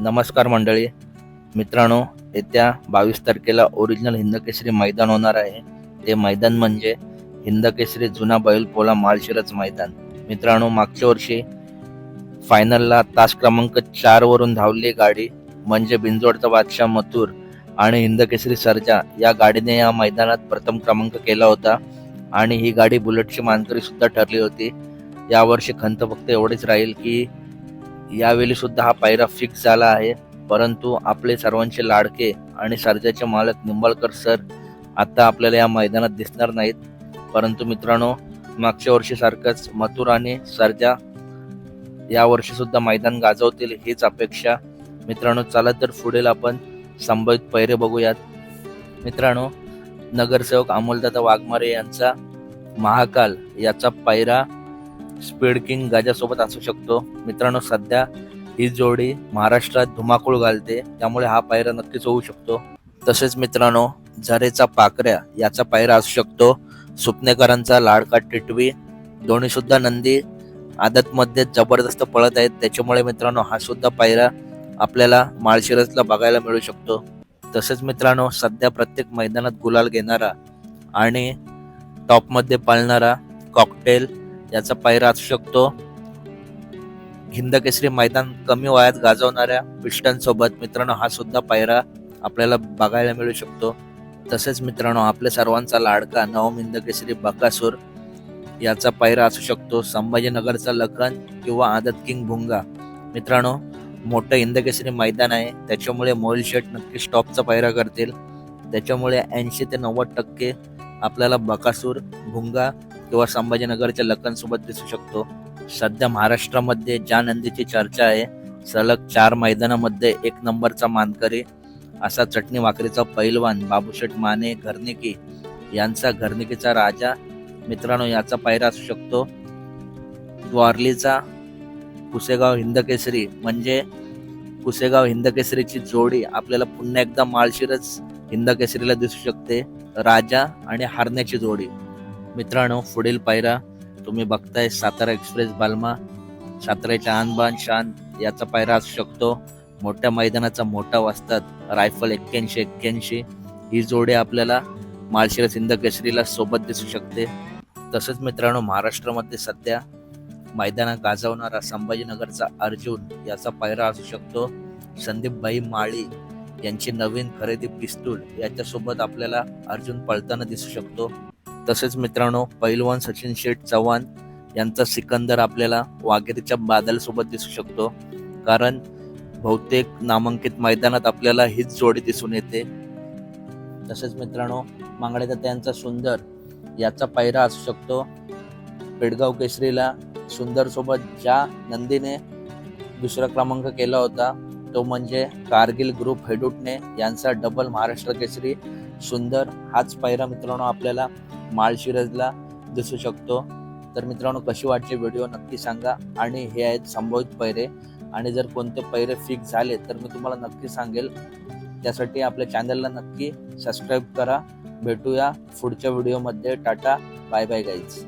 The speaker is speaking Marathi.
नमस्कार मंडळी. मित्रांनो येत्या बावीस तारखेला ओरिजिनल हिंदकेसरी मैदान होणार आहे. ते मैदान म्हणजे हिंदकेसरी जुना बैलपोला माळशिरच मैदान. मित्रांनो मागच्या वर्षी फायनलला तास क्रमांक चारवरून धावली गाडी म्हणजे बिंजोडचा बादशाह मथुर आणि हिंदकेसरी सर्जा या गाडीने या मैदानात प्रथम क्रमांक केला होता. आणि ही गाडी बुलेटची मानकरी सुद्धा ठरली होती. यावर्षी खंत फक्त एवढीच राहील की यावेळी सुद्धा हा पायरा फिक्स झाला आहे. परंतु आपले सर्वांचे लाडके आणि सर्जाचे मालक निंबाळकर सर आता आपल्याला या मैदानात दिसणार नाहीत. परंतु मित्रांनो मागच्या वर्षीसारखंच मथुर आणि सर्जा यावर्षी सुद्धा मैदान गाजवतील हीच अपेक्षा. मित्रांनो चला तर पुढील आपण संभावित पैरे बघूयात. मित्रांनो नगरसेवक अमोलदादा वाघमारे यांचा महाकाल याचा पायरा स्पीड किंग गजासोबत असू शकतो. मित्रांनो सध्या ही जोडी महाराष्ट्रात धुमाकूळ घालते. त्यामुळे हा पायरा नक्कीच होऊ शकतो. तसेच मित्रांनो झरेचा पाकऱ्या याचा पायरा असू शकतो. सुपनेकरांचा लाडका टिटवी दोन्ही सुद्धा नंदी आदतमध्ये जबरदस्त पळत आहेत. त्याच्यामुळे मित्रांनो हा सुद्धा पायरा आपल्याला माळशिरसला बघायला मिळू शकतो. तसेच मित्रांनो सध्या प्रत्येक मैदानात गुलाल घेणारा आणि टॉपमध्ये पाळणारा कॉकटेल याचा पायरा असू शकतो. हिंदकेसरी मैदान कमी वयात गाजवणाऱ्या पिस्टन सोबत मित्रांनो हा सुद्धा पायरा आपल्याला बघायला मिळू शकतो. तसेच मित्रांनो आपल्या सर्वांचा लाडका नवम हिंदकेसरी बकासूर याचा पायरा असू शकतो. संभाजीनगरचा लखन किंवा आदत किंग भुंगा. मित्रांनो मोठं हिंदकेसरी मैदान आहे. त्याच्यामुळे मोईल शेट नक्की स्टॉपचा पायरा करतील. त्याच्यामुळे ऐंशी ते नव्वद टक्के आपल्याला बकासूर भुंगा किंवा संभाजीनगरच्या लखन दिसू शकतो. सध्या महाराष्ट्रामध्ये ज्या नंदीची चर्चा आहे सलग चार मैदानामध्ये एक नंबरचा मानकरी असा चटणी वाकरीचा पैलवान बाबूशेठ माने घरनिकी यांचा घरनिकीचा राजा. मित्रांनो याचा पायरा असू शकतो. द्वारलीचा कुसेगाव हिंदकेसरी म्हणजे कुसेगाव हिंदकेसरीची जोडी आपल्याला पुन्हा एकदा माळशिरस हिंदकेसरीला दिसू शकते. राजा आणि हारण्याची जोडी. मित्रांनो पुढील पायरा तुम्ही बघताय सातारा एक्सप्रेस बालमा साताऱ्याच्या आनबान शान याचा पायरा असू शकतो. मोठ्या मैदानाचा मोठा वाजतात रायफल एक्क्याऐंशी एक्क्याऐंशी. ही जोडी आपल्याला माळशिरा सिंध केसरीला सोबत दिसू शकते. तसंच मित्रांनो महाराष्ट्रामध्ये सध्या मैदानात गाजवणारा संभाजीनगरचा अर्जुन याचा पायरा असू शकतो. संदीपबाई माळी यांची नवीन खरेदी पिस्तूल याच्यासोबत आपल्याला अर्जुन पळताना दिसू शकतो. तसेच मित्रांनो पैलवान सचिन शेठ चव्हाण यांचा सिकंदर आपल्याला वाघेरीच्या बादलसोबत दिसू शकतो. कारण बहुतेक नामांकित मैदानात आपल्याला हीच जोडी दिसून येते. तसेच मित्रांनो मांगड्याचा त्यांचा सुंदर याचा पायरा असू शकतो. पेडगाव केसरीला सुंदर सोबत ज्या नंदीने दुसरा क्रमांक केला होता तो म्हणजे कारगिल ग्रुप हेडुटने यांचा डबल महाराष्ट्र केसरी सुंदर हाच पायरा मित्रांनो आपल्याला माळशिरजला दिसू शकतो. तर मित्रांनो कशी वाटली व्हिडिओ नक्की सांगा. आणि हे आहेत संभावित पैरे आणि जर कोणते पैरे फिक्स झाले तर मी तुम्हाला नक्की सांगेल. त्यासाठी आपल्या चॅनलला नक्की सबस्क्राईब करा. भेटूया पुढच्या व्हिडिओमध्ये टाटा बाय बाय गाईज